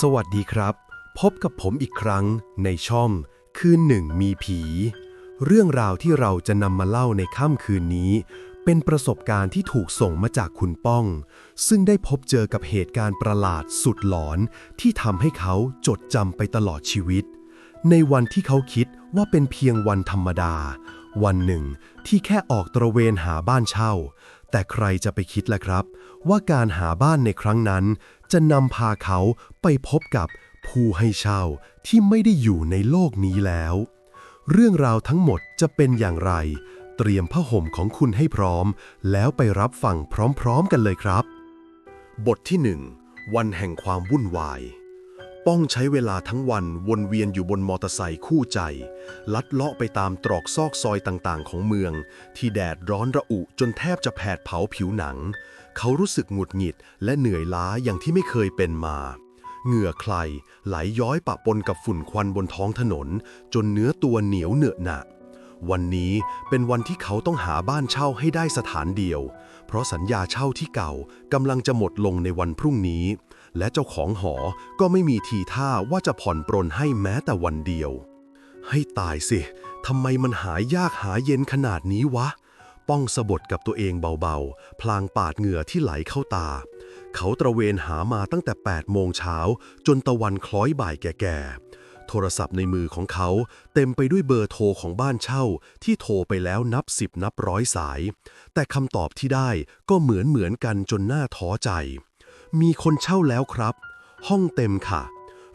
สวัสดีครับ พบกับผมอีกครั้งในช่อง คืนหนึ่งมีผี เรื่องราวที่เราจะนำมาเล่าในค่ำคืนนี้ เป็นประสบการณ์ที่ถูกส่งมาจากคุณป้อง ซึ่งได้พบเจอกับเหตุการณ์ประหลาดสุดหลอน ที่ทำให้เขาจดจำไปตลอดชีวิต ในวันที่เขาคิดว่าเป็นเพียงวันธรรมดา วันหนึ่งที่แค่ออกตระเวนหาบ้านเช่า แต่ใครจะไปคิดล่ะครับ ว่าการหาบ้านในครั้งนั้น จะนำพาเขาไปพบกับผู้ให้เช่าที่ไม่ได้อยู่ในโลกนี้แล้ว เรื่องราวทั้งหมดจะเป็นอย่างไร เตรียมผ้าห่มของคุณให้พร้อม แล้วไปรับฟังพร้อมๆกันเลยครับ บทที่หนึ่งวันแห่งความวุ่นวาย ป้องใช้เวลาทั้งวันวนเวียนอยู่บนมอเตอร์ไซค์คู่ใจ ลัดเลาะไปตามตรอกซอกซอยต่างๆ ของเมือง ที่แดดร้อนระอุจนแทบจะแผดเผาผิวหนัง เขารู้สึกหงุดหงิดและเหนื่อยล้าอย่างที่ไม่เคยเป็นมา เหงื่อใครไหลย้อยปะปนกับฝุ่นควันบนท้องถนน จนเนื้อตัวเหนียวเหนอะหนะวันนี้เป็นวันที่เขาต้องหาบ้านเช่าให้ได้สถานเดียว เพราะสัญญาเช่าที่เก่ากำลังจะหมดลงในวันพรุ่งนี้ และเจ้าของหอก็ไม่มีทีท่าว่าจะผ่อนปรนให้แม้แต่วันเดียว ให้ตายสิทำไมมันหายากหาเย็นขนาดนี้วะ ป้องสะบดกับตัวเองเบาๆ พลางปาดเหงื่อที่ไหลเข้าตา เขาตระเวนหามาตั้งแต่ 8 โมงเช้า จนตะวันคล้อยบ่ายแก่ๆ โทรศัพท์ในมือของเขาเต็มไปด้วยเบอร์โทรของบ้านเช่า ที่โทรไปแล้วนับสิบนับร้อยสาย แต่คำตอบที่ได้ก็เหมือนเหมือนกันจนน่าท้อใจ มีคนเช่าแล้วครับ ห้องเต็มค่ะ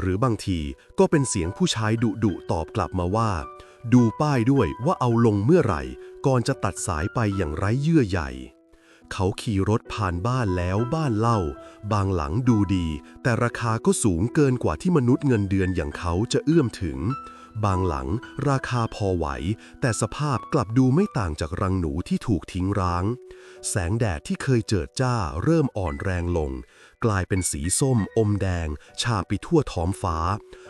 หรือบางทีก็เป็นเสียงผู้ชายดุดุตอบกลับมาว่า ดูป้ายด้วยว่าเอาลงเมื่อไหร่ ก่อนจะตัดสายไปอย่างไร้เยื่อใหญ่ เขาขี่รถผ่านบ้านแล้วบ้านเล่า บางหลังดูดี แต่ราคาก็สูงเกินกว่าที่มนุษย์เงินเดือนอย่างเขาจะเอื้อมถึง บางหลังราคาพอไหว แต่สภาพกลับดูไม่ต่างจากรังหนูที่ถูกทิ้งร้าง แสงแดดที่เคยเจิดจ้าเริ่มอ่อนแรงลง กลายเป็นสีส้ม อมแดง ชาไปทั่วท้องฟ้า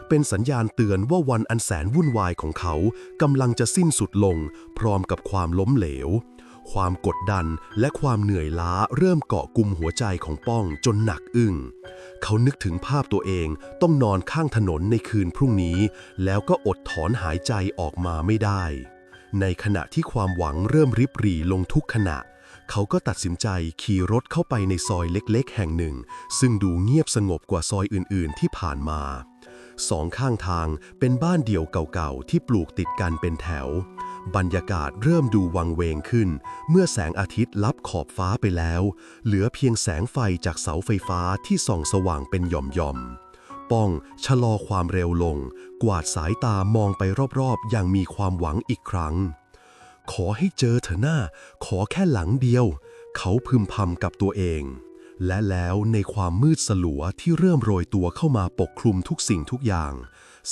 เป็นสัญญาณเตือนว่าวันอันแสนวุ่นวายของเขากำลังจะสิ้นสุดลง พร้อมกับความล้มเหลว ความกดดันและความเหนื่อยล้าเริ่มเกาะกลุ่มหัวใจของป้องจนหนักอึ้ง เขานึกถึงภาพตัวเองต้องนอนข้างถนนในคืนพรุ่งนี้ แล้วก็อดถอนหายใจออกมาไม่ได้ ในขณะที่ความหวังเริ่มริบหรี่ลงทุกขณะ เขาก็ตัดสินใจขี่รถเข้าไปในซอยเล็กๆ แห่งหนึ่ง ซึ่งดูเงียบสงบกว่าซอยอื่นๆ ที่ผ่านมา สองข้างทางเป็นบ้านเดี่ยวเก่าๆ ที่ปลูกติดกันเป็นแถว บรรยากาศเริ่มดูวังเวงขึ้น เมื่อแสงอาทิตย์ลับขอบฟ้าไปแล้ว เหลือเพียงแสงไฟจากเสาไฟฟ้าที่ส่องสว่างเป็นหย่อมๆป้องชะลอความเร็วลง กวาดสายตามองไปรอบๆ อย่างมีความหวังอีกครั้ง ขอให้เจอเถอหน้า ขอแค่หลังเดียว เขาพึมพำกับตัวเอง และแล้วในความมืดสลัวที่เริ่มโรยตัวเข้ามาปกคลุมทุกสิ่งทุกอย่าง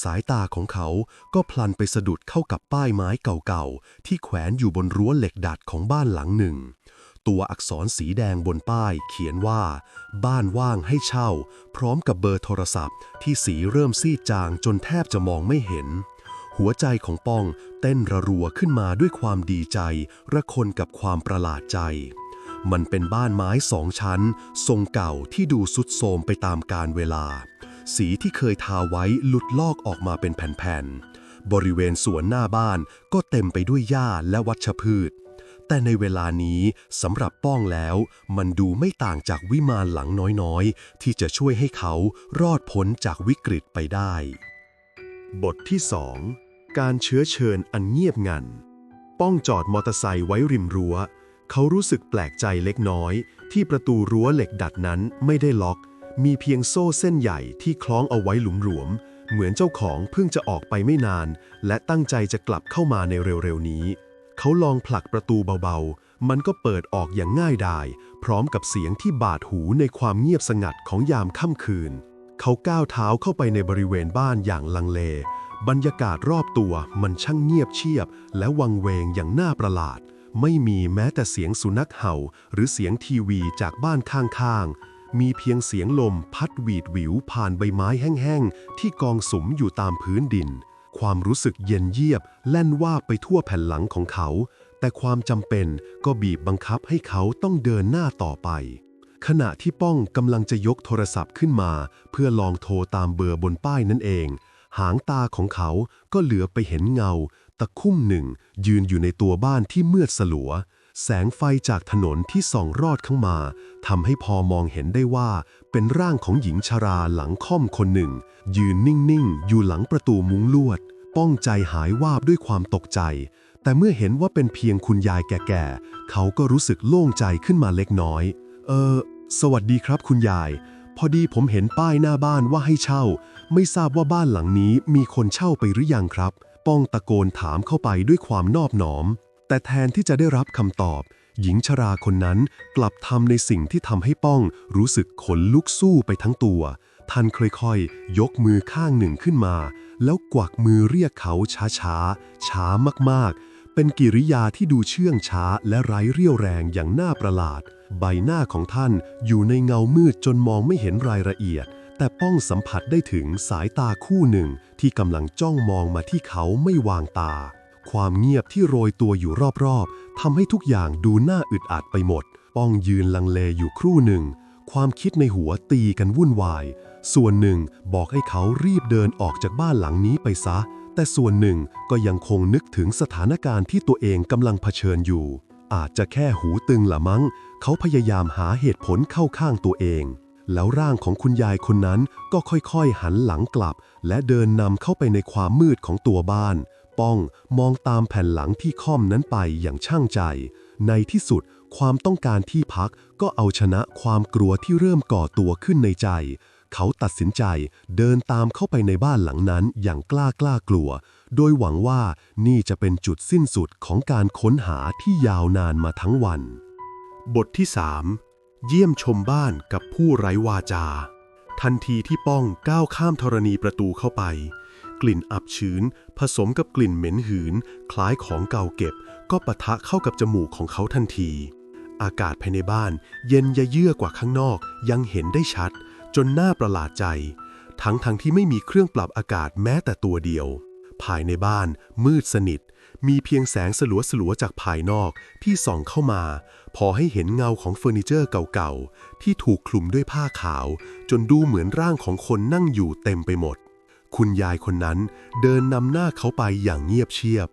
สายตาของเขาก็พลันไปสะดุดเข้ากับป้ายไม้เก่าๆ ที่แขวนอยู่บนรั้วเหล็กดัดของบ้านหลังหนึ่ง ตัวอักษรสีแดงบนป้ายเขียนว่า บ้านว่างให้เช่า พร้อมกับเบอร์โทรศัพท์ที่สีเริ่มซีดจางจนแทบจะมองไม่เห็น หัวใจของป้องเต้นระรัวขึ้นมาด้วยความดีใจ ระคนกับความประหลาดใจ มันเป็นบ้านไม้สองชั้น ทรงเก่าที่ดูสุดโทรมไปตามกาลเวลา สีที่เคยทาไว้หลุดลอกออกมาเป็นแผ่นๆ บริเวณสวนหน้าบ้านก็เต็มไปด้วยหญ้าและวัชพืช แต่ในเวลานี้สำหรับป้องแล้ว มันดูไม่ต่างจากวิมานหลังน้อยๆ ที่จะช่วยให้เขารอดพ้นจากวิกฤตไปได้ บทที่2 การเชื้อเชิญอันเงียบงัน ป้องจอดมอเตอร์ไซค์ไว้ริมรั้ว เขารู้สึกแปลกใจเล็กน้อย ที่ประตูรั้วเหล็กดัดนั้นไม่ได้ล็อก มีเพียงโซ่เส้นใหญ่ที่คล้องเอาไว้หลุมหลวม เหมือนเจ้าของเพิ่งจะออกไปไม่นาน และตั้งใจจะกลับเข้ามาในเร็วๆนี้ เขาลองผลักประตูเบาๆ มันก็เปิดออกอย่างง่ายดาย พร้อมกับเสียงที่บาดหูในความเงียบสงัดของยามค่ำคืน เขาก้าวเท้าเข้าไปในบริเวณบ้านอย่างลังเล บรรยากาศรอบตัวมันช่างเงียบเชียบ และวังเวงอย่างน่าประหลาด ไม่มีแม้แต่เสียงสุนัขเห่า หรือเสียงทีวีจากบ้านข้างๆ มีเพียงเสียงลมพัดหวีดหวิวผ่านใบไม้แห้งๆ ที่กองสุมอยู่ตามพื้นดิน ความรู้สึกเย็นเยียบ แล่นว่าไปทั่วแผ่นหลังของเขา แต่ความจำเป็นก็บีบบังคับให้เขาต้องเดินหน้าต่อไปขณะที่ป้องกำลังจะยกโทรศัพท์ขึ้นมา เพื่อลองโทรตามเบอร์บนป้ายนั่นเอง หางตาของเขาก็เหลือไปเห็นเงา ตะคุ่มหนึ่ง ยืนอยู่ในตัวบ้านที่มืดสลัว แสงไฟจากถนนที่ส่องรอดเข้ามาทำให้พอมองเห็นได้ว่า เป็นร่างของหญิงชราหลังค่อมคนหนึ่ง ยืนนิ่งๆ อยู่หลังประตูมุ้งลวด ป้องใจหายวาบด้วยความตกใจ แต่เมื่อเห็นว่าเป็นเพียงคุณยายแก่ๆเขาก็รู้สึกโล่งใจขึ้นมาเล็กน้อย เออสวัสดีครับคุณยาย พอดีผมเห็นป้ายหน้าบ้านว่าให้เช่า ไม่ทราบว่าบ้านหลังนี้มีคนเช่าไปหรือยังครับ ป้องตะโกนถามเข้าไปด้วยความนอบหนอม แต่แทนที่จะได้รับคำตอบ หญิงชราคนนั้นกลับทำในสิ่งที่ทำให้ป้องรู้สึกขนลุกสู้ไปทั้งตัวท่านค่อยๆ ยกมือข้างหนึ่งขึ้นมา แล้วกวักมือเรียกเขาช้าๆ ช้ามากๆ เป็นกิริยาที่ดูเชื่องช้าและไร้เรี่ยวแรงอย่างน่าประหลาด ใบหน้าของท่านอยู่ในเงามืดจนมองไม่เห็นรายละเอียด แต่ป้องสัมผัสได้ถึงสายตาคู่หนึ่งที่กำลังจ้องมองมาที่เขาไม่วางตา ความเงียบที่โรยตัวอยู่รอบๆทำให้ทุกอย่างดูน่าอึดอัดไปหมด ป้องยืนลังเลอยู่ครู่หนึ่ง ความคิดในหัวตีกันวุ่นวาย ส่วนหนึ่งบอกให้เขารีบเดินออกจากบ้านหลังนี้ไปซะ แต่ส่วนหนึ่งก็ยังคงนึกถึงสถานการณ์ที่ตัวเองกำลังเผชิญอยู่ อาจจะแค่หูตึงละมั้ง เขาพยายามหาเหตุผลเข้าข้างตัวเอง แล้วร่างของคุณยายคนนั้นก็ค่อยๆหันหลังกลับ และเดินนำเข้าไปในความมืดของตัวบ้าน ป้องมองตามแผ่นหลังที่ค่อมนั้นไปอย่างช่างใจ ในที่สุดความต้องการที่พักก็เอาชนะความกลัวที่เริ่มก่อตัวขึ้นในใจ เขาตัดสินใจเดินตามเข้าไปในบ้านหลังนั้นอย่างกล้ากล้ากลัว โดยหวังว่านี่จะเป็นจุดสิ้นสุดของการค้นหาที่ยาวนานมาทั้งวัน บทที่ 3 เยี่ยมชมบ้านกับผู้ไร้วาจา ทันทีที่ป้องก้าวข้ามธรณีประตูเข้าไป กลิ่นอับชื้น ผสมกับกลิ่นเหม็นหืน คล้ายของเก่าเก็บ ก็ปะทะเข้ากับจมูกของเขาทันทีอากาศภายในบ้านเย็นยะเยือกว่าข้างนอกยังเห็นได้ชัด จนน่าประหลาดใจ ทั้งทั้งที่ไม่มีเครื่องปรับอากาศแม้แต่ตัวเดียว ภายในบ้านมืดสนิท มีเพียงแสงสลัวๆจากภายนอกที่ส่องเข้ามา พอให้เห็นเงาของเฟอร์นิเจอร์เก่าๆ ที่ถูกคลุมด้วยผ้าขาว จนดูเหมือนร่างของคนนั่งอยู่เต็มไปหมด คุณยายคนนั้นเดินนำหน้าเขาไปอย่างเงียบเชียบ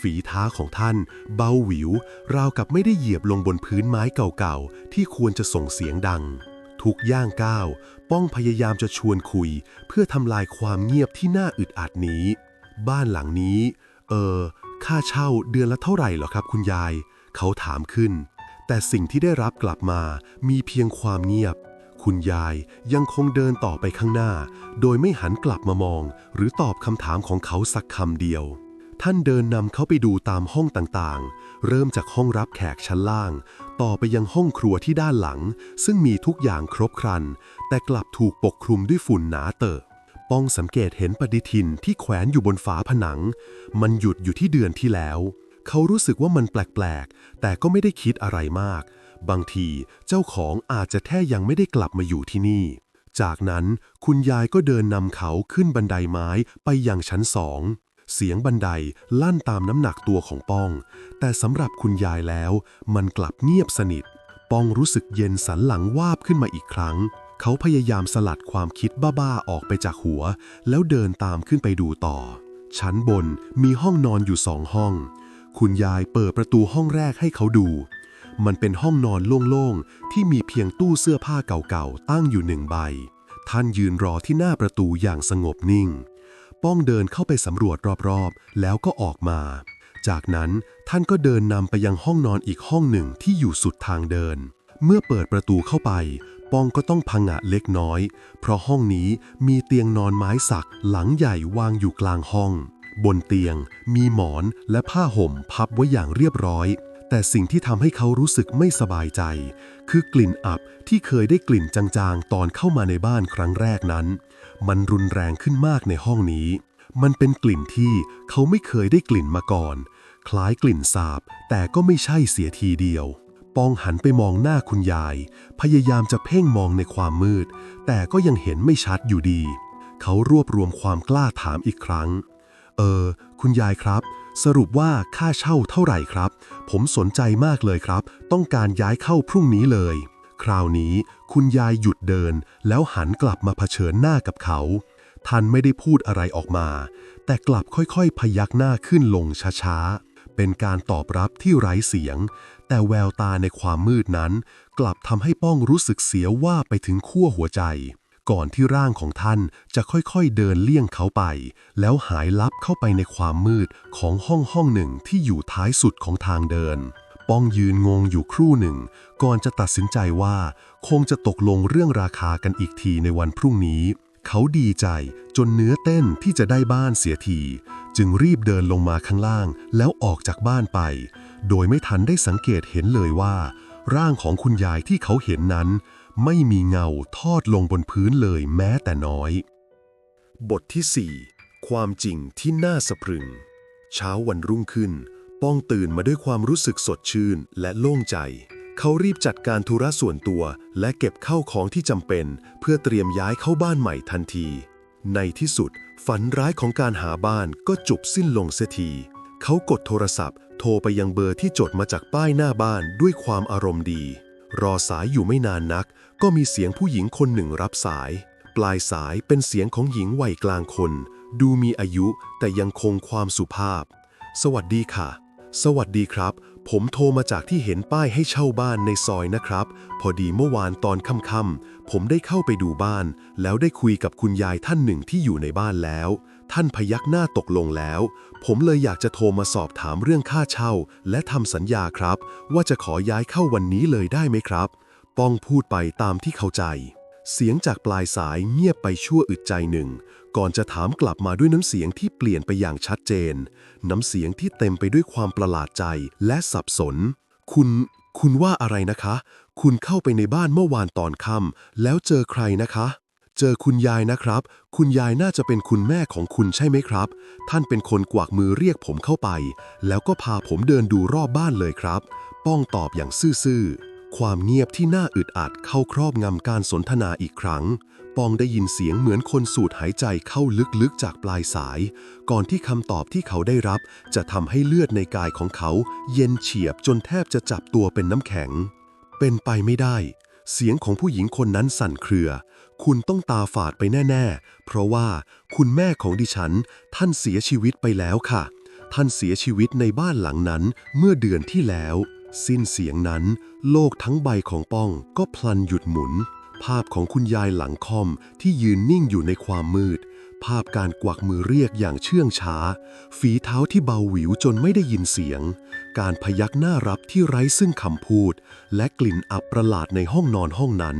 ฝีเท้าของท่านเบาหวิว ราวกับไม่ได้เหยียบลงบนพื้นไม้เก่าๆ ที่ควรจะส่งเสียงดัง ทุกย่างก้าว ป้องพยายามจะชวนคุย เพื่อทำลายความเงียบที่น่าอึดอัดนี้ บ้านหลังนี้ เออ ค่าเช่าเดือนละเท่าไหร่หรอครับคุณยาย เขาถามขึ้น แต่สิ่งที่ได้รับกลับมามีเพียงความเงียบ คุณยายยังคงเดินต่อไปข้างหน้า โดยไม่หันกลับมามอง หรือตอบคำถามของเขาสักคำเดียว ท่านเดินนำเขาไปดูตามห้องต่างๆ เริ่มจากห้องรับแขกชั้นล่าง ต่อไปยังห้องครัวที่ด้านหลัง ซึ่งมีทุกอย่างครบครัน แต่กลับถูกปกคลุมด้วยฝุ่นหนาเตอะป้องสังเกตเห็นปฏิทินที่แขวนอยู่บนฝาผนัง มันหยุดอยู่ที่เดือนที่แล้ว เขารู้สึกว่ามันแปลกๆ แต่ก็ไม่ได้คิดอะไรมาก บางทีเจ้าของอาจจะแค่ยังไม่ได้กลับมาอยู่ที่นี่ จากนั้นคุณยายก็เดินนำเขาขึ้นบันไดไม้ไปยังชั้นสอง เสียงบันไดลั่นตามน้ำหนักตัวของป้อง แต่สำหรับคุณยายแล้ว มันกลับเงียบสนิท ป้องรู้สึกเย็นสันหลังวาบขึ้นมาอีกครั้ง เขาพยายามสลัดความคิดบ้าๆออกไปจากหัว แล้วเดินตามขึ้นไปดูต่อ ชั้นบนมีห้องนอนอยู่สองห้อง คุณยายเปิดประตูห้องแรกให้เขาดู มันเป็นห้องนอนโล่งๆ ที่มีเพียงตู้เสื้อผ้าเก่าๆ ตั้งอยู่หนึ่งใบ ท่านยืนรอที่หน้าประตูอย่างสงบนิ่ง ป้องเดินเข้าไปสำรวจรอบๆ แล้วก็ออกมา จากนั้นท่านก็เดินนำไปยังห้องนอนอีกห้องหนึ่งที่อยู่สุดทางเดิน เมื่อเปิดประตูเข้าไป ป้องก็ต้องพังะเล็กน้อย เพราะห้องนี้มีเตียงนอนไม้สักหลังใหญ่วางอยู่กลางห้อง บนเตียงมีหมอนและผ้าห่มพับไว้อย่างเรียบร้อย แต่สิ่งที่ทำให้เขารู้สึกไม่สบายใจ คือกลิ่นอับที่เคยได้กลิ่นจางๆ ตอนเข้ามาในบ้านครั้งแรกนั้น มันรุนแรงขึ้นมากในห้องนี้ มันเป็นกลิ่นที่เขาไม่เคยได้กลิ่นมาก่อน คล้ายกลิ่นสาบ แต่ก็ไม่ใช่เสียทีเดียวปองหันไปมองหน้าคุณยาย พยายามจะเพ่งมองในความมืด แต่ก็ยังเห็นไม่ชัดอยู่ดี เขารวบรวมความกล้าถามอีกครั้ง เออ คุณยายครับ สรุปว่าค่าเช่าเท่าไหร่ครับ ผมสนใจมากเลยครับ ต้องการย้ายเข้าพรุ่งนี้เลย คราวนี้คุณยายหยุดเดิน แล้วหันกลับมาเผชิญหน้ากับเขาท่านไม่ได้พูดอะไรออกมา แต่กลับค่อยๆ พยักหน้าขึ้นลงช้าๆ เป็นการตอบรับที่ไร้เสียง แต่แววตาในความมืดนั้น กลับทำให้ป้องรู้สึกเสียว่าไปถึงขั้วหัวใจ ก่อนที่ร่างของท่านจะค่อยๆเดินเลี่ยงเขาไป แล้วหายลับเข้าไปในความมืดของห้องห้องหนึ่งที่อยู่ท้ายสุดของทางเดิน ป้องยืนงงอยู่ครู่หนึ่ง ก่อนจะตัดสินใจว่า คงจะตกลงเรื่องราคากันอีกทีในวันพรุ่งนี้ เขาดีใจจนเนื้อเต้นที่จะได้บ้านเสียที จึงรีบเดินลงมาข้างล่าง แล้วออกจากบ้านไป โดยไม่ทันได้สังเกตเห็นเลยว่า ร่างของคุณยายที่เขาเห็นนั้น ไม่มีเงาทอดลงบนพื้นเลยแม้แต่น้อย บทที่ 4 ความจริงที่น่าสะพรึง เช้าวันรุ่งขึ้น ป้องตื่นมาด้วยความรู้สึกสดชื่นและโล่งใจ เขารีบจัดการธุระส่วนตัว และเก็บเข้าของที่จำเป็น เพื่อเตรียมย้ายเข้าบ้านใหม่ทันที ในที่สุด ฝันร้ายของการหาบ้านก็จบสิ้นลงเสียที เขากดโทรศัพท์ โทรไปยังเบอร์ที่จดมาจากป้ายหน้าบ้านด้วยความอารมณ์ดี รอสายอยู่ไม่นานนัก ก็มีเสียงผู้หญิงคนหนึ่งรับสาย ปลายสายเป็นเสียงของหญิงวัยกลางคน ดูมีอายุแต่ยังคงความสุภาพ สวัสดีค่ะ สวัสดีครับ ผมโทรมาจากที่เห็นป้ายให้เช่าบ้านในซอยนะครับ พอดีเมื่อวานตอนค่ำๆผมได้เข้าไปดูบ้าน แล้วได้คุยกับคุณยายท่านหนึ่งที่อยู่ในบ้านแล้ว ท่านพยักหน้าตกลงแล้ว ผมเลยอยากจะโทรมาสอบถามเรื่องค่าเช่า และทำสัญญาครับ ว่าจะขอย้ายเข้าวันนี้เลยได้ไหมครับ ป้องพูดไปตามที่เข้าใจ เสียงจากปลายสายเงียบไปชั่วอึดใจหนึ่ง ก่อนจะถามกลับมาด้วยน้ำเสียงที่เปลี่ยนไปอย่างชัดเจน น้ำเสียงที่เต็มไปด้วยความประหลาดใจและสับสน คุณ คุณว่าอะไรนะคะ คุณเข้าไปในบ้านเมื่อวานตอนค่ำแล้วเจอใครนะคะ เจอคุณยายนะครับ คุณยายน่าจะเป็นคุณแม่ของคุณใช่ไหมครับ ท่านเป็นคนกวักมือเรียกผมเข้าไป แล้วก็พาผมเดินดูรอบบ้านเลยครับ ป้องตอบอย่างซื่อๆ ความเงียบที่น่าอึดอัดเข้าครอบงำการสนทนาอีกครั้ง ปองได้ยินเสียงเหมือนคนสูดหายใจเข้าลึกๆจากปลายสาย ก่อนที่คำตอบที่เขาได้รับ จะทำให้เลือดในกายของเขา เย็นเฉียบจนแทบจะจับตัวเป็นน้ำแข็ง เป็นไปไม่ได้ เสียงของผู้หญิงคนนั้นสั่นเครือ คุณต้องตาฝาดไปแน่ ๆ เพราะว่าคุณแม่ของดิฉัน ท่านเสียชีวิตไปแล้วค่ะ ท่านเสียชีวิตในบ้านหลังนั้นเมื่อเดือนที่แล้ว สิ้นเสียงนั้น โลกทั้งใบของป้องก็พลันหยุดหมุน ภาพของคุณยายหลังคอมที่ยืนนิ่งอยู่ในความมืด ภาพการกวักมือเรียกอย่างเชื่องช้า ฝีเท้าที่เบาหวิวจนไม่ได้ยินเสียง การพยักหน้ารับที่ไร้ซึ่งคำพูด และกลิ่นอับประหลาดในห้องนอนห้องนั้น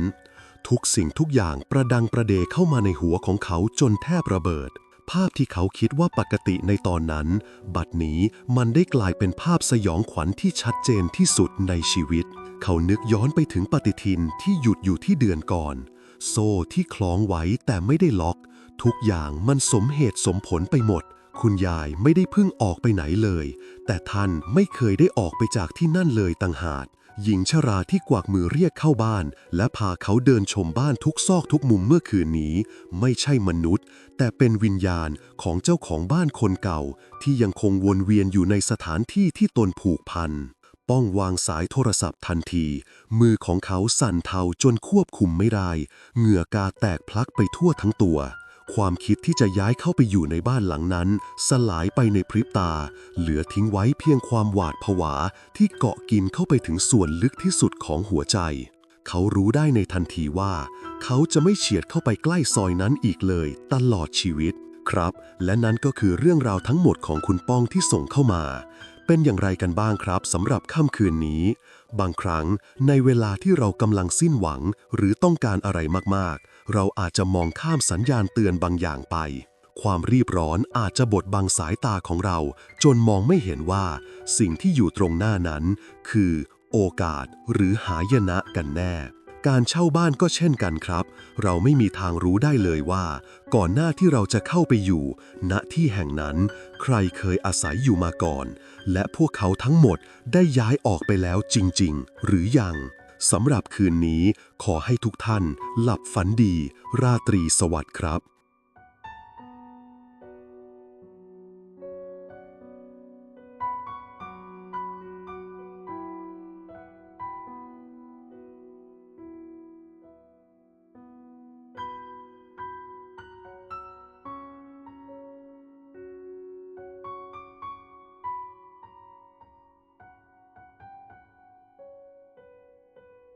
ทุกสิ่งทุกอย่างประดังประเดเข้ามาในหัวของเขาจนแทบระเบิด ภาพที่เขาคิดว่าปกติในตอนนั้น บัดนี้มันได้กลายเป็นภาพสยองขวัญที่ชัดเจนที่สุดในชีวิต เขานึกย้อนไปถึงปฏิทินที่หยุดอยู่ที่เดือนก่อน โซ่ที่คล้องไว้แต่ไม่ได้ล็อก ทุกอย่างมันสมเหตุสมผลไปหมด คุณยายไม่ได้เพิ่งออกไปไหนเลย แต่ท่านไม่เคยได้ออกไปจากที่นั่นเลยต่างหาก หญิงชราที่กวักมือเรียกเข้าบ้าน และพาเขาเดินชมบ้านทุกซอกทุกมุมเมื่อคืนนี้ ไม่ใช่มนุษย์ แต่เป็นวิญญาณของเจ้าของบ้านคนเก่า ที่ยังคงวนเวียนอยู่ในสถานที่ที่ตนผูกพัน ป้องวางสายโทรศัพท์ทันที มือของเขาสั่นเทาจนควบคุมไม่ได้ เหงื่อกาแตกพลักไปทั่วทั้งตัว ความคิดที่จะย้ายเข้าไปอยู่ในบ้านหลังนั้น สลายไปในพริบตา เหลือทิ้งไว้เพียงความหวาดผวาที่เกาะกินเข้าไปถึงส่วนลึกที่สุดของหัวใจ เขารู้ได้ในทันทีว่า เขาจะไม่เฉียดเข้าไปใกล้ซอยนั้นอีกเลย ตลอดชีวิต ครับ และนั้นก็คือเรื่องราวทั้งหมดของคุณป้องที่ส่งเข้ามา เป็นอย่างไรกันบ้างครับสำหรับค่ำคืนนี้ บางครั้งในเวลาที่เรากำลังสิ้นหวัง หรือต้องการอะไรมากๆ เราอาจจะมองข้ามสัญญาณเตือนบางอย่างไป ความรีบร้อนอาจจะบดบังสายตาของเรา จนมองไม่เห็นว่า สิ่งที่อยู่ตรงหน้านั้น คือ โอกาสหรือหายนะกันแน่ การเช่าบ้านก็เช่นกันครับ เราไม่มีทางรู้ได้เลยว่า ก่อนหน้าที่เราจะเข้าไปอยู่ ณที่แห่งนั้น ใครเคยอาศัยอยู่มาก่อน และพวกเขาทั้งหมดได้ย้ายออกไปแล้วจริง ๆ หรือยัง สำหรับคืนนี้ขอให้ทุกท่านหลับฝันดี ราตรีสวัสดิ์ครับ